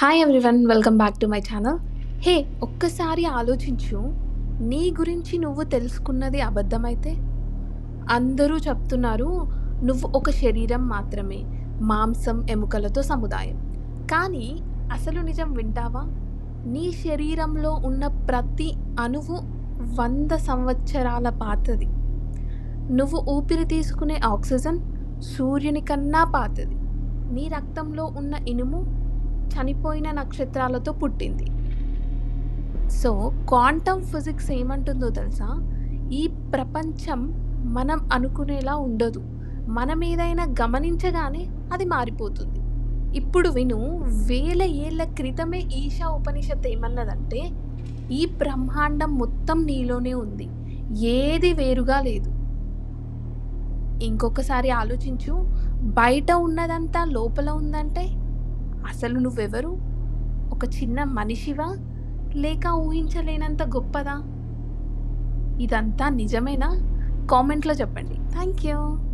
Hi everyone welcome back to my channel hey ఒక్కసారి ఆలోచించు. నీ గురించి నువ్వు తెలుసుకున్నది అబద్ధమైతే? అందరూ చెప్తున్నారు నువ్వు ఒక శరీరం మాత్రమే మాంసం ఎముకలతో సముదాయం. కానీ అసలు నిజం వింటావా? నీ శరీరంలో ఉన్న ప్రతి అణువు వంద సంవత్సరాల పాతది. నువ్వు ఊపిరి తీసుకునే ఆక్సిజన్ సూర్యుని కన్నా పాతది. నీ రక్తంలో ఉన్న ఇనుము చనిపోయిన నక్షత్రాలతో పుట్టింది. సో క్వాంటమ్ ఫిజిక్స్ ఏమంటుందో తెలుసా? ఈ ప్రపంచం మనం అనుకునేలా ఉండదు. మనం ఏదైనా గమనించగానే అది మారిపోతుంది. ఇప్పుడు విను వేల ఏళ్ళ క్రితమే ఈశా ఉపనిషత్ ఏమన్నదంటే ఈ బ్రహ్మాండం మొత్తం నీలోనే ఉంది. ఏది వేరుగా లేదు. ఇంకొకసారి ఆలోచించు బయట ఉన్నదంతా లోపల ఉందంటే అసలు నువ్వెవరు? ఒక చిన్న మనిషివా? లేక ఊహించలేనంత గొప్పదా? ఇదంతా నిజమేనా? కామెంట్లో చెప్పండి. Thank you.